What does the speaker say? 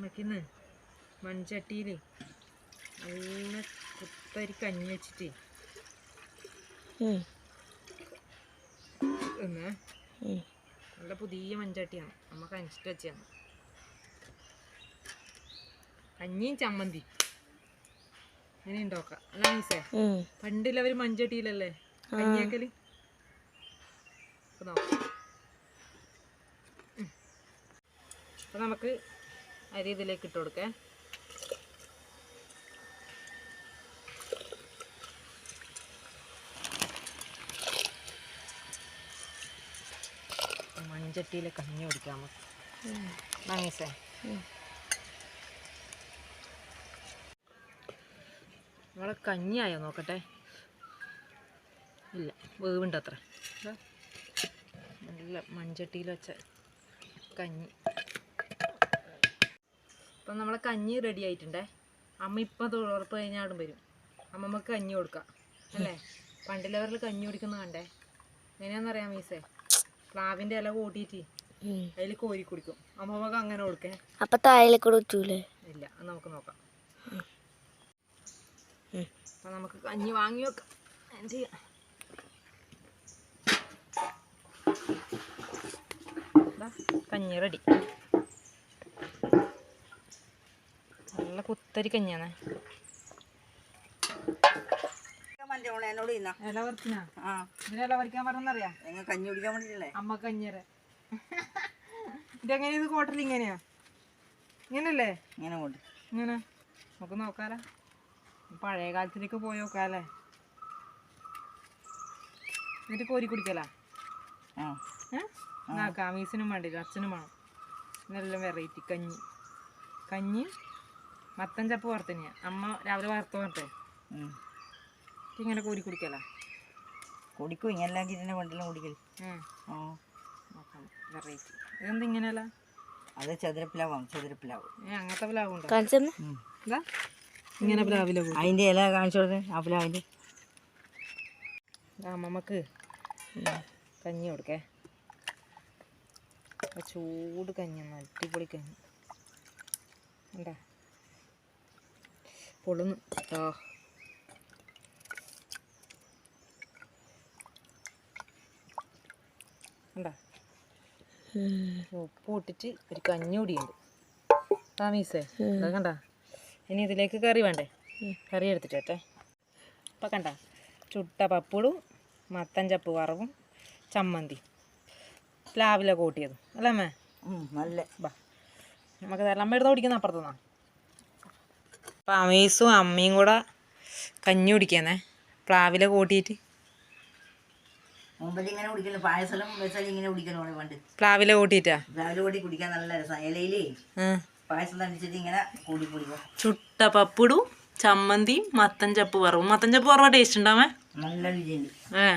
നമുക്കിന്ന് മൺചട്ടിയിൽ നല്ല കുത്തരി കഞ്ഞി വെച്ചിട്ട്. ഒന്ന് നല്ല പുതിയ മൺചട്ടിയാണ്. അമ്മ കനിച്ചിട്ട് വെച്ചാണ് കഞ്ഞിയും ചമ്മന്തി. അങ്ങനെ ഉണ്ടാക്കാം അല്ല ഉം. പണ്ടില്ലവർ മൺചട്ടിയിലല്ലേ? കഞ്ഞിയാക്കൽ? നോക്കാം. അപ്പൊ നമുക്ക് അരി ഇതിലേക്ക് ഇട്ട് കൊടുക്കേ. മൺചട്ടിയിൽ കഞ്ഞി കുടിക്കാം നങ്ങീസേ. നമ്മളെ കഞ്ഞിയായോ നോക്കട്ടെ? ഇല്ല വേവുണ്ട് അത്ര നല്ല മൺചട്ടിയിൽ വെച്ച കഞ്ഞി. അപ്പം നമ്മളെ കഞ്ഞി റെഡി ആയിട്ടുണ്ടേ. അമ്മ ഇപ്പം തൊഴിലുറപ്പ് കഴിഞ്ഞാടും വരും. അമ്മമ്മക്ക് കഞ്ഞി കൊടുക്കാം. അല്ലേ? പണ്ടിലവരിൽ കഞ്ഞി കുടിക്കുന്ന കണ്ടേ? എങ്ങനെയാണെന്നറിയാം മീസേ? പ്ലാവിന്റെ ഇല കൂട്ടിയിട്ട്. അതിൽ കോരി കുടിക്കും. അമ്മമ്മക്ക് അങ്ങനെ കൊടുക്കേ? അപ്പൊ താഴെ കൊടുത്തൂലേ ഇല്ല നമുക്ക് നോക്കാം. അപ്പം നമുക്ക് കഞ്ഞി വാങ്ങി വെക്കാം. എന്ത് ചെയ്യാം? കഞ്ഞി റെഡി മറ്റേ എന്നോട് ഇല പറിച്ചിനാ ആ. ഇതിന് ഇല പറിക്കാൻ പറഞ്ഞറിയാം നിങ്ങൾ കഞ്ഞി കുടിക്കാൻ വേണ്ടിയില്ലേ അമ്മ കഞ്ഞിരെ ഇത് കോട്ടൽ ഇങ്ങനെയാ? ഇങ്ങനല്ലേ? ഇങ്ങനെ കൊണ്ട്. ഇങ്ങനെ. നമുക്ക് നോക്കാലോ. പഴയ കാലത്തിലേക്ക് പോയി നോക്കാല്ലേ എന്നിട്ട് കോരി കുടിക്കലാ? ആ. കാമീസിനും വേണ്ടില്ല അച്ഛനും വേണം. ഇതെല്ലാം വെറൈറ്റി കഞ്ഞി. കഞ്ഞി മത്തൻ ചപ്പ് വറുത്തിന്. അമ്മ രാവിലെ വറുത്ത് വറുത്തേ. ഇങ്ങനെ കൂടി കുടിക്കലാ. കുടിക്കും ഇങ്ങനെല്ലാം കിട്ടുന്ന കൊണ്ടെല്ലാം കുടിക്കൽ ഓ വെറൈറ്റി. ഇതെന്താ ഇങ്ങനെയല്ല? അത് ചതുരപ്പിലാവാം ചതുരപ്പിലാവ്. അങ്ങനത്തെ പ്ലാവുണ്ടോ കാണിച്ചെന്ന്? ഉം. ഇതാ. ഇങ്ങനെ പ്ലാവിലെ അതിന്റെ അതിന്റെ ഇല കാണിച്ചു കൊടുത്ത് ആ പ്ലാവിന്റെ അമ്മമ്മക്ക് കഞ്ഞി കൊടുക്കേ. ചൂട് കഞ്ഞി അടിപൊളി കഞ്ഞി. എന്താ പൊളുന്നു. ആ. എന്താ ഉപ്പ് ഇട്ടിട്ട് ഒരു കഞ്ഞി കൂടിയുണ്ട്. താമീസേ അത് കണ്ട? ഇനി ഇതിലേക്ക് കറി വേണ്ടേ? കറി എടുത്തിട്ട് കേട്ടെ അപ്പം കണ്ട? ചുട്ട പപ്പടും മത്തൻ ചപ്പ് വറവും ചമ്മന്തി. പ്ലാവില കൂട്ടിയത്. അല്ലേ അമ്മേ? നല്ല. ബാ. നമുക്ക് അമ്മ എടുത്ത് ഓടിക്കുന്ന അപ്പുറത്തുനിന്നാ. അപ്പം അമീസും അമ്മയും കൂടെ കഞ്ഞി കുടിക്കുന്നേ. പ്ലാവില കൂട്ടിയിട്ട്. മുമ്പ് ഇങ്ങനെ കുടിക്കൽ പായസം വെച്ചാൽ ഇങ്ങനെ കുടിക്കണോ പണ്ട്. പ്ലാവില കൂട്ടിയിട്ടാ? കുടിക്കാൻ നല്ല ഇലയിലേ പായസം തണിച്ചിട്ട് ഇങ്ങനെ കൂടി കുടിക്കും ചുട്ട പപ്പിടും ചമ്മന്തി മത്തൻ ചപ്പ് വറവും. മത്തൻ ചപ്പ് വറവ ടേസ്റ്റ് ഉണ്ടാവേ നല്ല രുചിയുണ്ട്. ഏ.